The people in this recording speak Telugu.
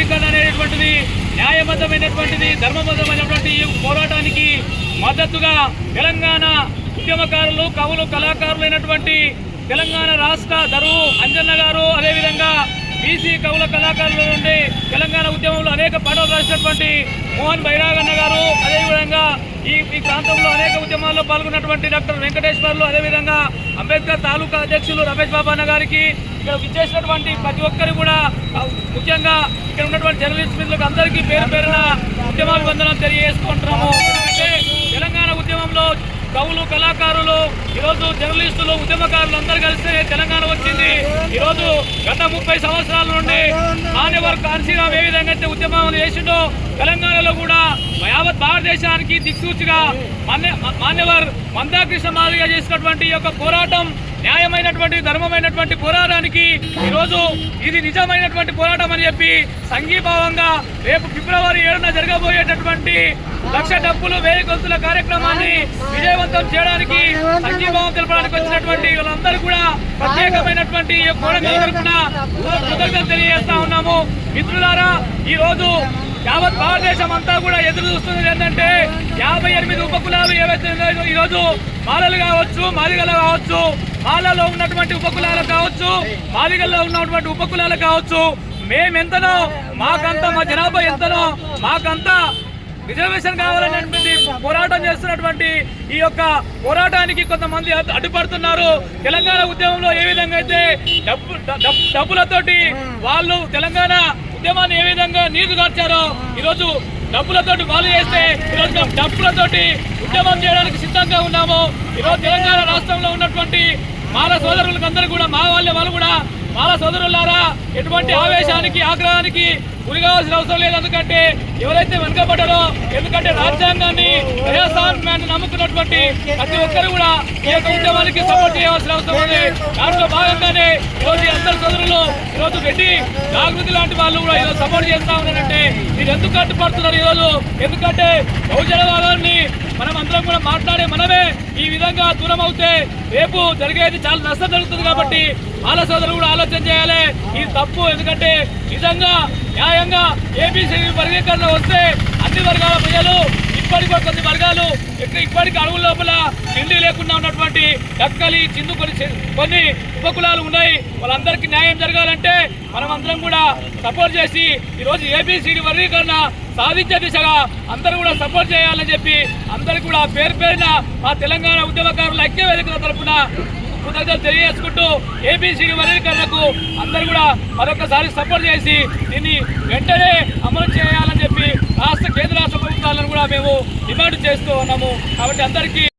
వర్గీకరణ అనేటువంటిది న్యాయబద్ధమైనటువంటిది ధర్మబద్ధమైనటువంటి ఈ పోరాటానికి మద్దతుగా తెలంగాణ ఉద్యమకారులు కవులు కళాకారులైనటువంటి తెలంగాణ రాష్ట్ర దరువు అంజన్న గారు అదేవిధంగా బీసీ కవుల కళాకారుల నుండి తెలంగాణ ఉద్యమంలో అనేక పాటలు రాసినటువంటి మోహన్ బైరాగన్న గారు అదేవిధంగా ఈ ఈ ప్రాంతంలో అనేక ఉద్యమాల్లో పాల్గొన్నటువంటి డాక్టర్ వెంకటేశ్వర్లు అదేవిధంగా అంబేద్కర్ తాలూకా అధ్యక్షులు రమేష్ బాబాన్న గారికి ఇక్కడ విచ్చేసినటువంటి ప్రతి ఒక్కరు కూడా ముఖ్యంగా ఇక్కడ ఉన్నటువంటి జర్నలిస్ట్ మిత్రులకు అందరికీ పేరు పేరున ఉద్యమాభివందనం తెలియజేసుకుంటున్నాము అంటే తెలంగాణ ఉద్యమంలో కవులు కళాకారులు ఈరోజు జర్నలిస్టులు ఉద్యమకారులు అందరూ కలిసి తెలంగాణ వచ్చింది. ఈరోజు గత ముప్పై సంవత్సరాల నుండి మాన్యవర్ కాన్సీరామ్ ఏ విధంగా అయితే ఉద్యమం చేసిండో తెలంగాణలో కూడా యావత్ భారతదేశానికి దిక్సూచిగా మాన్యవర్ మందాకృష్ణ మాదిరిగా చేసినటువంటి యొక్క పోరాటం న్యాయమైనటువంటి ధర్మమైనటువంటి పోరాటానికి ఈరోజు ఇది నిజమైనటువంటి పోరాటం అని చెప్పి సంఘీభావంగా రేపు ఫిబ్రవరి ఏడున జరగబోయేటటువంటి లక్ష డబ్బులు వేయి గొంతుల కార్యక్రమాన్ని విజయవంతం చేయడానికి సంఘీభావం తెలపడానికి వచ్చినటువంటి వాళ్ళందరూ కూడా ప్రత్యేకమైనటువంటి ఈ కృతజ్ఞతలు తెలియజేస్తా ఉన్నాము. మిత్రులారా ఈ రోజు యావత్ భారతదేశం అంతా కూడా ఎదురు చూస్తున్నది ఏంటంటే యాభై ఎనిమిది ఉపకులాలు ఏవైతే ఉన్నాయో ఈ రోజు మాలలు కావచ్చు మాదిగలు కావచ్చు మాలలో ఉన్నటువంటి ఉపకులాలు కావచ్చు మాదిగల్లో ఉన్నటువంటి ఉపకులాలు కావచ్చు. మేమెంతనో మాకంతా మా జనాభా ఎంతనో మాకంతా రిజర్వేషన్ కావాలనేటువంటి పోరాటం చేస్తున్నటువంటి ఈ యొక్క పోరాటానికి కొంతమంది అడ్డు- అడ్డుపడుతున్నారు. తెలంగాణ ఉద్యమంలో ఏ విధంగా అయితే డబ్బు డబ్బులతోటి వాళ్ళు తెలంగాణ ఉద్యమాన్ని ఏ విధంగా నీరు గార్చారో ఈరోజు డబ్బులతోటి వాళ్ళు చేస్తే ఈరోజు మేము డబ్బులతోటి ఉద్యమం చేయడానికి సిద్ధంగా ఉన్నాము ఈరోజు తెలంగాణ రాష్ట్రంలో ఉన్నటువంటి మాల సోదరులకు అందరూ కూడా మా వాళ్ళ వాళ్ళు కూడా మాల సోదరులారా ఎటువంటి ఆవేశానికి ఆగ్రహానికి గురి కావాల్సిన అవసరం లేదు. ఎందుకంటే ఎవరైతే వెనుకబడ్డారో ఎందుకంటే రాజ్యాంగాన్ని ప్రజాస్వామ్యాన్ని నమ్ముకున్నటువంటి ప్రతి ఒక్కరు కూడా ఈ యొక్క ఉద్యమానికి సపోర్ట్ చేయాల్సిన అవసరం ఉంది. దాంట్లో భాగంగానే ఈరోజు అందరు సోదరులు ఈరోజు రెడ్డి జాగృతి లాంటి వాళ్ళు కూడా ఈరోజు సపోర్ట్ చేస్తా ఉన్నారంటే మీరు ఎందుకు కట్టుపడుతున్నారు ఈరోజు? ఎందుకంటే బహుజనవాదాన్ని మనం అందరం కూడా మాట్లాడే మనమే. విధంగా దూరం అవుతే రేపు జరిగేది చాలా నష్టం జరుగుతుంది కాబట్టి వాళ్ళ సోదరులు కూడా ఆలోచన చేయాలి. ఇది తప్పు. ఎందుకంటే నిజంగా న్యాయంగా ఏబీసీ వర్గీకరణ వస్తే అన్ని వర్గాల ప్రజలు ఇప్పటికి కూడా కొన్ని వర్గాలు ఇప్పటికి ఇప్పటికీ అడవుల లోపల తిండి లేకుండా ఉన్నటువంటి డక్కలి చిందు కొన్ని కొన్ని ఉపకులాలు ఉన్నాయి. వాళ్ళందరికీ న్యాయం జరగాలంటే మనం అందరం కూడా సపోర్ట్ చేసి ఈరోజు ఏబిసిడి వర్గీకరణ సాధించే దిశగా అందరూ కూడా సపోర్ట్ చేయాలని చెప్పి అందరికీ కూడా పేరు పేరున మా తెలంగాణ ఉద్యమకారుల ఐక్య వేదికల తరపున కృతజ్ఞతలు తెలియజేసుకుంటూ ఏబిసిడి వర్గీకరణకు అందరూ కూడా మరొకసారి సపోర్ట్ చేసి దీన్ని వెంటనే అమలు చేయాలని చెప్పి రాష్ట్ర కేంద్ర రాష్ట్ర ప్రభుత్వాలను కూడా మేము డిమాండ్ చేస్తూ ఉన్నాము. కాబట్టి అందరికీ